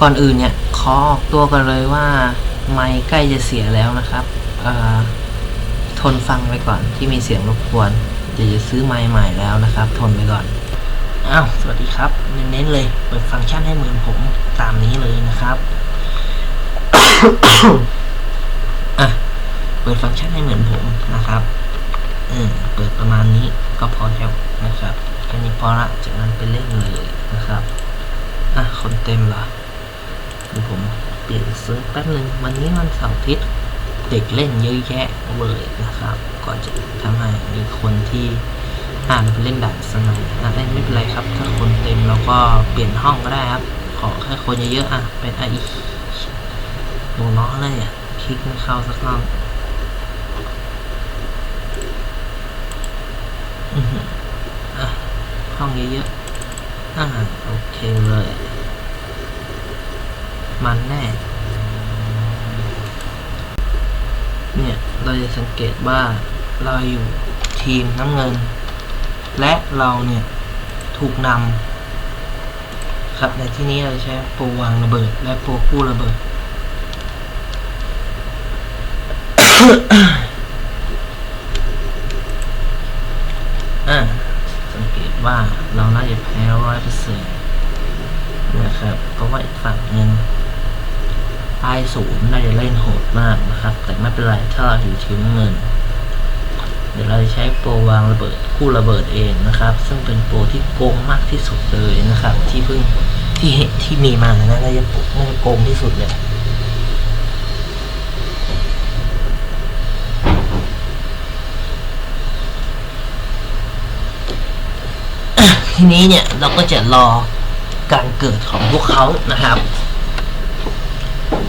ก่อนอื่นเนี่ยขอออกตัวกันเลยว่าไมค์ใกล้จะเสียแล้วนะครับทนฟังไปก่อนที่มีเสียงรบกวนเดี๋ยวจะซื้อไมค์ใหม่แล้วนะครับ ทนไปก่อนอ้าวสวัสดีครับ เน้นๆเลยเปิดฟังก์ชันให้เหมือนผมตามนี้เลยนะครับอะเปิดฟังก์ชันให้เหมือนผมนะครับเออเปิดประมาณนี้ก็พอแล้วนะครับแค่นี้พอละจากนั้นไปเล่นเลยนะครับอะคนเต็มเหรอ ดี๋ยวผมเปลี่ยนเซิร์ฟแป๊บหนึ่งวันนี้วันเสาร์อาทิตย์เด็กเล่นเยอะแยะเลยนะครับก่อนจะทำให้มีคนที่อ่านเล่นด่านสนามอะเล่นไม่เป็นไรครับ ถ้าคนเต็มเราก็เปลี่ยนห้องก็ได้ครับ ขอแค่คนเยอะๆอะเป็นไอหนูน้องเลยอะคลิกไม่เข้าสักรอบอื้อหืออะห้องเยอะๆอ่าโอเคเลย มันแน่ เนี่ย เราจะสังเกตว่าเราอยู่ทีมน้ำเงิน และเราเนี่ยถูกนำครับในที่นี้เราใช้โปรวางระเบิด และโปรกู้ระเบิด อะสังเกตว่าเราน่าจะแพ้ร้อยเปอร์เซ็นต์นะครับ เพราะว่าอีกฝั่งหนึ่ง ไอศูนย์น่าจะเล่นโหดมากนะครับ แต่ไม่เป็นไรถ้าเราอยู่ทีมน้ำเงิน เดี๋ยวเราจะใช้โปรวางระเบิดคู่ระเบิดเองนะครับ ซึ่งเป็นโปรที่โกงมากที่สุดเลยนะครับ ที่เพิ่งที่เห็นที่มีมานะน่าจะน่าจะโกงที่สุดเลยทีนี้เนี่ยเราก็จะรอการเกิดของพวกเขานะครับ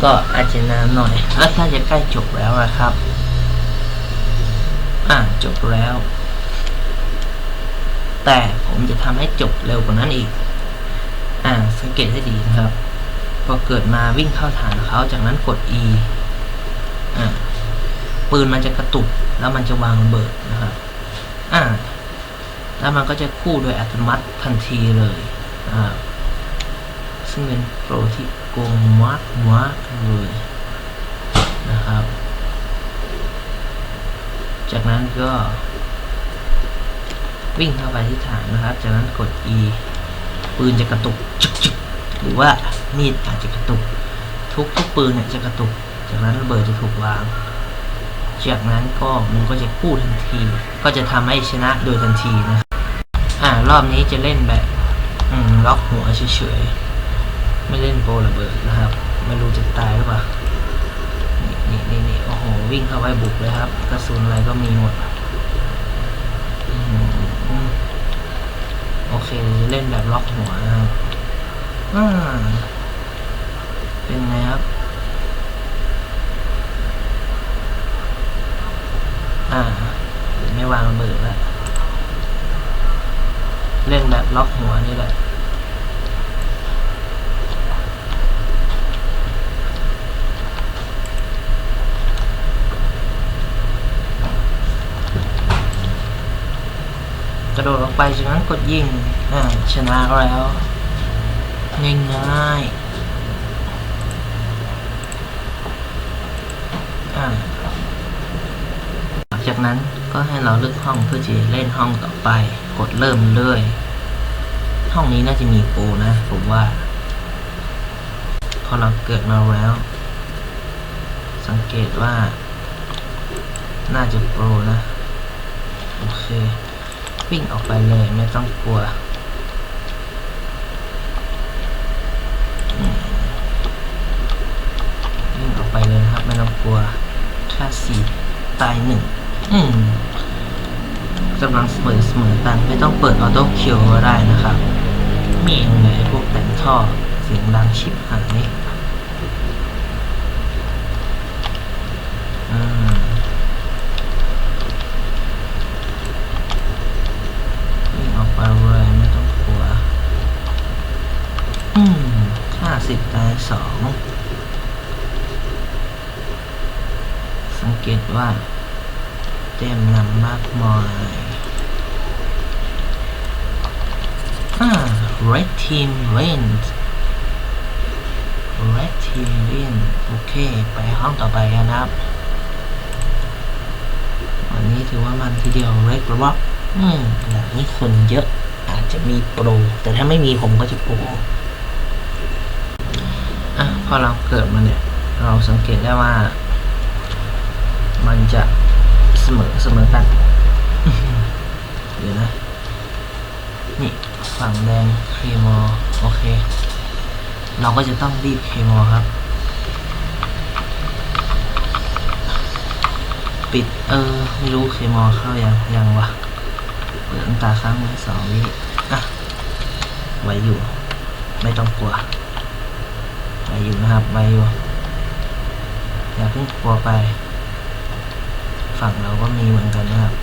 ก็อาจจะนานหน่อยอะน่าจะใกล้จบแล้วนะครับ อ่าจบแล้ว แต่ผมจะทำให้จบเร็วกว่านั้นอีก อ่าสังเกตให้ดีนะครับ พอเกิดมาวิ่งเข้าฐานเขาจากนั้นกด E อ่าปืนมันจะกระตุกแล้วมันจะวางระเบิดนะครับ อ่า แล้วมันก็จะคู่โดยอัตโนมัติทันทีเลย อ่า ซึ่งเป็นโปรที่ กงมากมากเลยนะครับ จากนั้นก็วิ่งเข้าไปที่ฐานนะครับ จากนั้นกด E ปืนจะกระตุกจึกจึกหรือว่ามีดอาจจะกระตุก ทุกทุกปืนเนี่ยจะกระตุก จากนั้นระเบิดจะถูกวาง จากนั้นก็มันก็จะคู่ทันที ก็จะทำให้ชนะโดยทันทีนะรอ่ารอบนี้จะเล่นแบบอืมล็อกหัวเฉยๆ ไม่เล่นโปรระเบิดนะครับ ไม่รู้จะตายหรือเปล่านี่นี่นี่นี่โอ้โห วิ่งเข้าไปบุกเลยครับ กระสุนอะไรก็มีหมดโอเคจะเล่นแบบล็อกหัวนะครับเป็นไงครับ อ่า ไม่วางระเบิดแล้ว เล่นแบบล็อกหัวนี่แหละ กระโดดลงไปจากนั้นกดยิงอ่าชนะแล้ว ง่ายๆอ่าหลังจากนั้นก็ให้เราเลือกห้องเพื่อจะเล่นห้องต่อไป กดเริ่มเลย ห้องนี้น่าจะมีโปรนะ ผมว่า พอเราเกิดมาแล้ว สังเกตว่า น่าจะโปรนะ โอเค วิ่งออกไปเลยไม่ต้องกลัววิ่งออกไปเลยนะครับ ไม่ต้องกลัวค่าสี่ตายหนึ่งอืมกำลังเสมอเสมอกันไม่ต้องเปิดออโต้คิวก็ได้นะครับ มีองเลยพวกแต่งท่อเสียงดังชิบหาย สองสังเกตว่าเต็มนำมากมายอ่า red team wins Red t i l i a n โอเค ไปห้องต่อไปกันะครับ วันนี้ถือว่ามันทีเดียวเล็กหรือว่าอืมหลังนี้คนเยอะอาจจะมีโปร แต่ถ้าไม่มีผมก็จะโปร อะพอเราเกิดมาเนี่ย เราสังเกตได้ว่า มันจะเสมอเสมอกันเดี๋ยวนะ นี่ฝั่งแดงเคมอโอเค เราก็จะต้องรีบเคมอครับ ปิดเออ ไม่รู้เคมอเข้ายังยังวะเปิดตั้งตาครั้งไว้สองวิอะไว้อยู่ ไม่ต้องกลัว ไว้อยู่นะครับไว้อยู่อย่าเพิ่งกลัวไป ฝั่งเราก็มีเหมือนกันนะครับ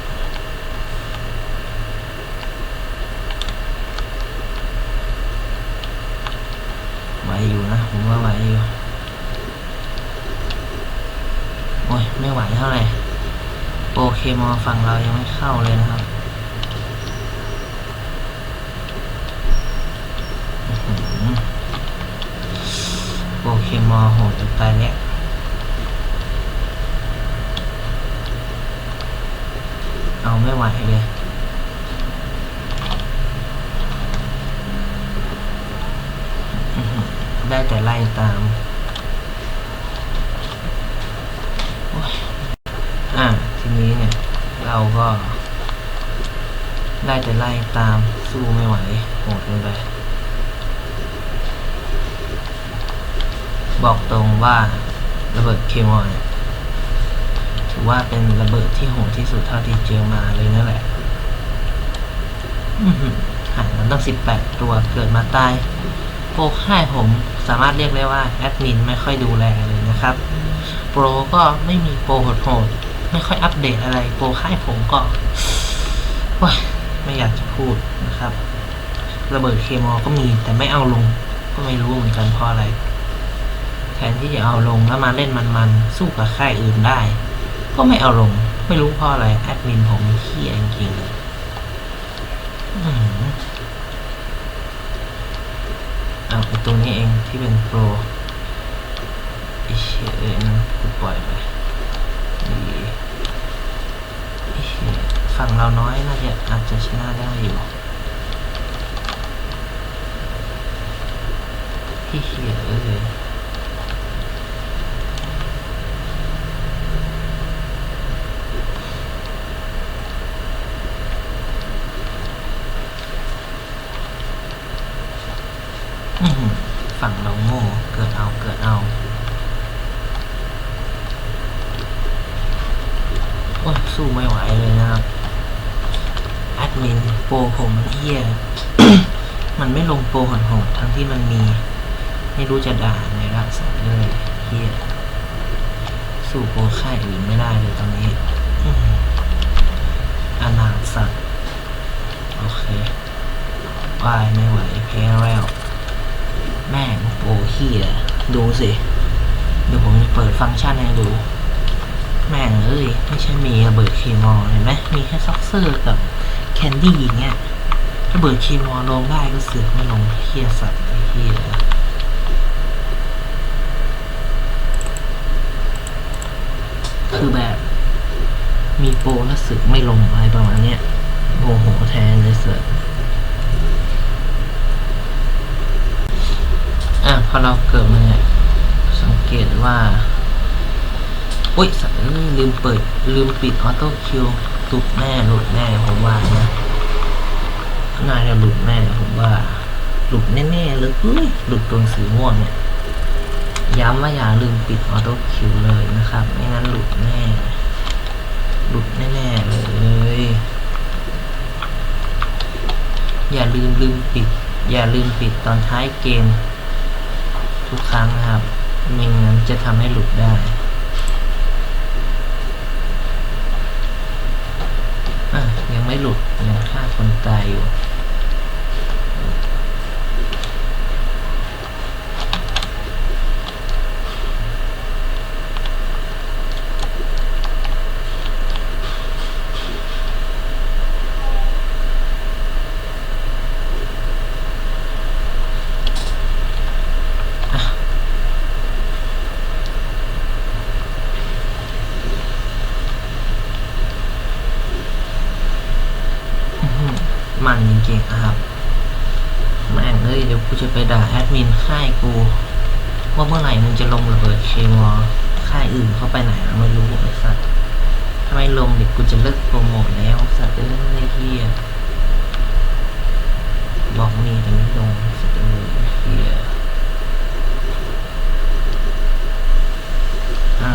ไหวอยู่นะผมว่าไหวอยู่โอ้ยไม่ไหวเท่าไหร่โอเคมอฝั่งเรายังไม่เข้าเลยนะครับอื้อหือ เคมอโหจะตายแล้วเอาไม่ไหวเลยได้แต่ไล่ตามโอ้ยอะทีนี้เนี่ย เราก็ ได้แต่ไล่ตามสู้ไม่ไหวโหดเกินไป บอกตรงว่าระเบิดเคมอนยถือว่าเป็นระเบิดที่โหดที่สุดเท่าที่เจอมาเลยนั่นแหละหายมันตั้งสิบแปดตัวเกิดมาตายโปรค่ายผมสามารถเรียกได้ว่าแอดมินไม่ค่อยดูแลเลยนะครับ โปรก็ไม่มีโปรโหดๆไม่ค่อยอัปเดตอะไร โปรค่ายผมก็โอ้ยไม่อยากจะพูดนะครับ ระเบิดเคมอก็มีแต่ไม่เอาลง ก็ไม่รู้เหมือนกันเพราะอะไร แทนที่จะเอาลงแล้วมาเล่นมันๆสู้กับค่ายอื่นได้ ก็ไม่เอาลง ไม่รู้เพราะอะไรแอดมินผมเฮี้ยจริงๆเลยอื้เอาไอตัวนี้เองที่เป็นโปรไอเชี่ยเอ้ยนั่นกูปล่อยไปไอเชี่ยฝั่งเราน้อยน่าจะอาจจะชนะได้อยู่พี่เชี่ยเอ้ยอื้อหือ ฝั่งเราโง่ เกิดเอา เกิดเอาโอ้ยสู้ไม่ไหวเลยนะครับ แอดมินโปรผมเฮียมันไม่ลงโปรโหดๆทั้งที่มันมี ไม่รู้จะด่าในรักษาเลยเฮียสู้โปรค่ายอื่นไม่ได้เลยตอนนี้ออนาสัตว์โอเควายไม่ไหวแพ้แล้ว แม่งโปรเฮี้ยดูสิเดี๋ยวผมจะเปิดฟังก์ชันให้ดู แม่งเอ้ยไม่ใช่มีระเบิดเคมอลเห็นไหมมีแค่ซ็อกเซอร์กับแคนดี้อย่างเงี้ยระเบิดเคมอลลงได้ก็เสือกไม่ลงเฮียสัตว์ไอ้เฮียคือแบบ มีโปรแล้วสึกไม่ลงอะไรประมาณเนี้ยโมโหแทนเลยเสือกอะ พอเราเกิดมาเนี่ยสังเกตว่าอุ้ยลืมเปิดลืมปิดออโต้คิวหลุดแน่หลุดแน่ผมว่านะน่าจะหลุดแน่ผมว่า หลุดแน่ๆเลยเฮ้ยหลุดตรงสีม่วงเนี่ยย้ำว่าอย่าลืมปิดออโต้คิวเลยนะครับไม่งั้นหลุดแน่ หลุดแน่ๆเลยอย่าลืมลืมปิด อย่าลืมปิดตอนท้ายเกม ทุกครั้งนะครับไม่งั้นจะทำให้หลุดได้อะยังไม่หลุดยังฆ่าคนตายอยู่ มันจริงๆนะครับแม่งเอ้ยเดี๋ยวกูจะไปด่าแอดมินค่ายกูว่าเมื่อไหร่มึงจะลงระเบิดเคมอลค่ายอื่นเข้าไปไหนไม่รู้ไอ้สัตว์ถ้าไม่ลงเด็กกูจะเลิกโปรโมทแล้วสัตว์เอ้ยเฮียบอกมีแต่ไม่ลงสัตว์เอ้ยเฮียอ่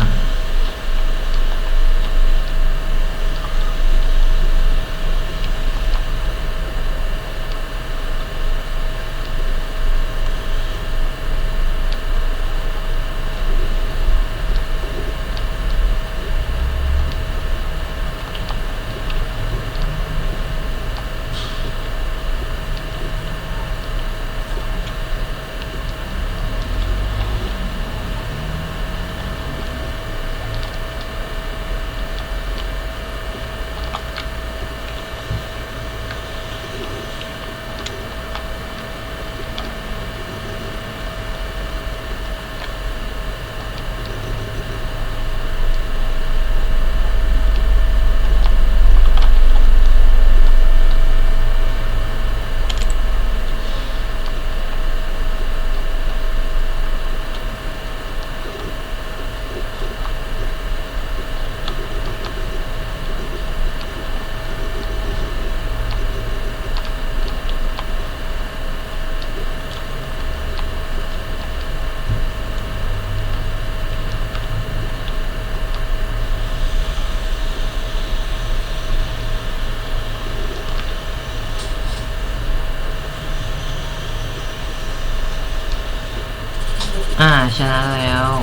า อ่าชนะแล้ว